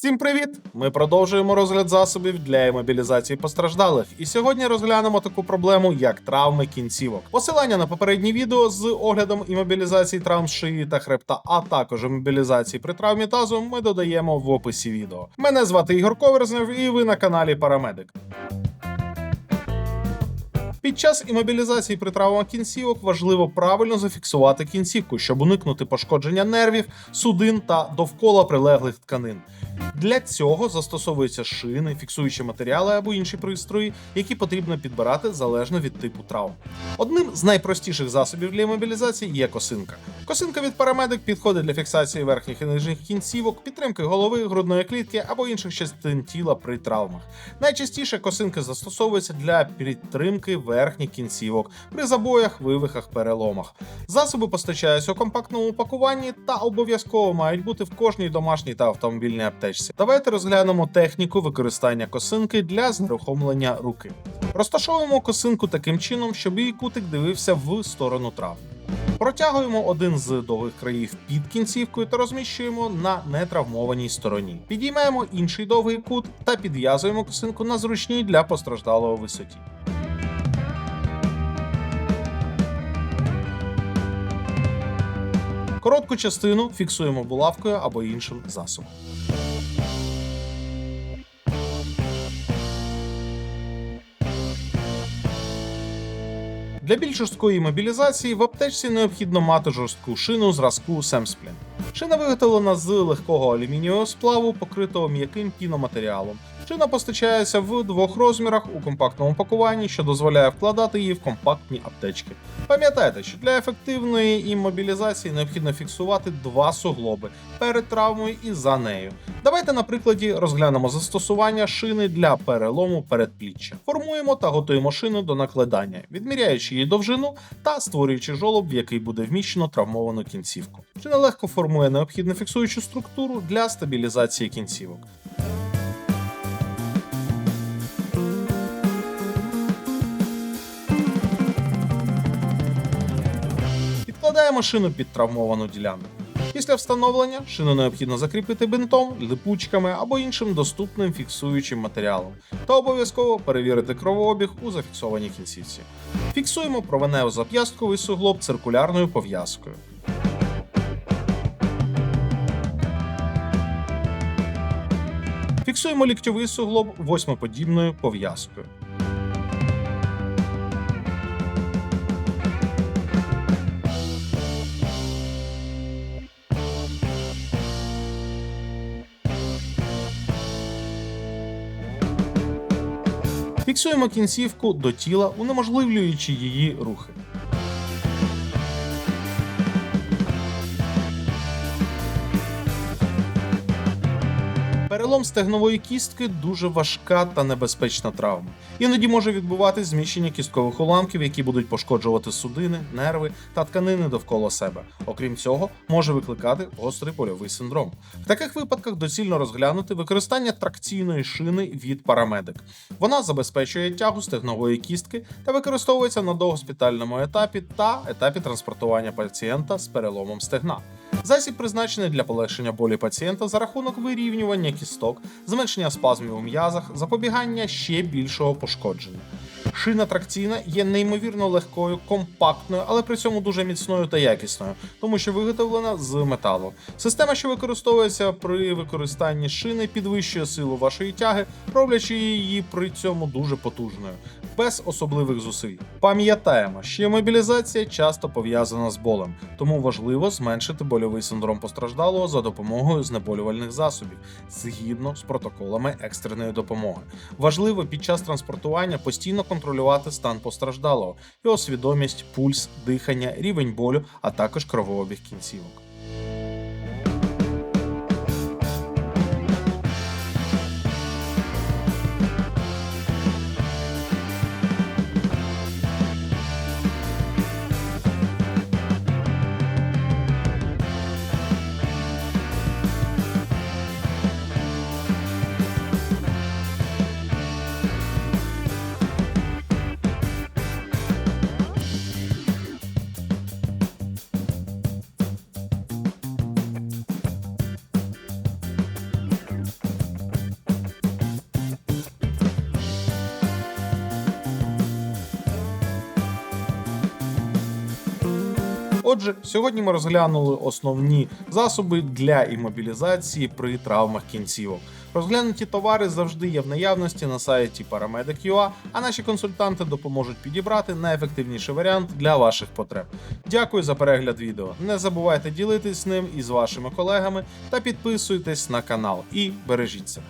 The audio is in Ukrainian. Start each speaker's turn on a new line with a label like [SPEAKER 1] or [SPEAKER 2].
[SPEAKER 1] Всім привіт! Ми продовжуємо розгляд засобів для імобілізації постраждалих. І сьогодні розглянемо таку проблему, як травми кінцівок. Посилання на попереднє відео з оглядом імобілізації травм шиї та хребта, а також імобілізації при травмі тазу ми додаємо в описі відео. Мене звати Ігор Коверзнев, і ви на каналі Парамедик. Під час імобілізації при травмах кінцівок важливо правильно зафіксувати кінцівку, щоб уникнути пошкодження нервів, судин та довкола прилеглих тканин. Для цього застосовуються шини, фіксуючі матеріали або інші пристрої, які потрібно підбирати залежно від типу травм. Одним з найпростіших засобів для імобілізації є косинка. Косинка від парамедик підходить для фіксації верхніх і нижніх кінцівок, підтримки голови, грудної клітки або інших частин тіла при травмах. Найчастіше косинки застосовуються для підтримки верхніх кінцівок при забоях, вивихах, переломах. Засоби постачаються у компактному упакуванні та обов'язково мають бути в кожній домашній та автомобільній аптечці. Давайте розглянемо техніку використання косинки для знерухомлення руки. Розташовуємо косинку таким чином, щоб її кутик дивився в сторону травм. Протягуємо один з довгих країв під кінцівкою та розміщуємо на нетравмованій стороні. Підіймаємо інший довгий кут та підв'язуємо косинку на зручній для постраждалого висоті. Коротку частину фіксуємо булавкою або іншим засобом. Для більш жорсткої мобілізації в аптечці необхідно мати жорстку шину зразку Семсплін. Шина виготовлена з легкого алюмінієвого сплаву, покритого м'яким піноматеріалом. Шина постачається в двох розмірах у компактному пакуванні, що дозволяє вкладати її в компактні аптечки. Пам'ятайте, що для ефективної іммобілізації необхідно фіксувати два суглоби перед травмою і за нею. Давайте на прикладі розглянемо застосування шини для перелому передпліччя. Формуємо та готуємо шину до накладання, відміряючи її довжину та створюючи жолоб, в який буде вміщено травмовану кінцівку. Шина легко формує необхідну фіксуючу структуру для стабілізації кінцівок. Підкладаємо шину під травмовану ділянку. Після встановлення шину необхідно закріпити бинтом, липучками або іншим доступним фіксуючим матеріалом та обов'язково перевірити кровообіг у зафіксованій кінцівці. Фіксуємо провенео-зап'ястковий суглоб циркулярною пов'язкою. Фіксуємо ліктьовий суглоб восьмиподібною пов'язкою. Фіксуємо кінцівку до тіла, унеможливлюючи її рухи. Перелом стегнової кістки дуже важка та небезпечна травма. Іноді може відбуватись зміщення кісткових уламків, які будуть пошкоджувати судини, нерви та тканини довкола себе. Окрім цього, може викликати гострий польовий синдром. В таких випадках доцільно розглянути використання тракційної шини від парамедик. Вона забезпечує тягу стегнової кістки та використовується на догоспітальному етапі та етапі транспортування пацієнта з переломом стегна. Засіб призначений для полегшення болі пацієнта за рахунок вирівнювання кісток, зменшення спазмів у м'язах, запобігання ще більшого пошкодження. Шина тракційна є неймовірно легкою, компактною, але при цьому дуже міцною та якісною, тому що виготовлена з металу. Система, що використовується при використанні шини, підвищує силу вашої тяги, роблячи її при цьому дуже потужною, без особливих зусиль. Пам'ятаємо, що мобілізація часто пов'язана з болем, тому важливо зменшити больовий синдром постраждалого за допомогою знеболювальних засобів згідно з протоколами екстреної допомоги. Важливо під час транспортування постійно контролювати стан постраждалого, його свідомість, пульс, дихання, рівень болю, а також кровообіг кінцівок. Отже, сьогодні ми розглянули основні засоби для імобілізації при травмах кінцівок. Розглянуті товари завжди є в наявності на сайті Paramedic.ua, а наші консультанти допоможуть підібрати найефективніший варіант для ваших потреб. Дякую за перегляд відео. Не забувайте ділитись ним із вашими колегами та підписуйтесь на канал і бережіть себе.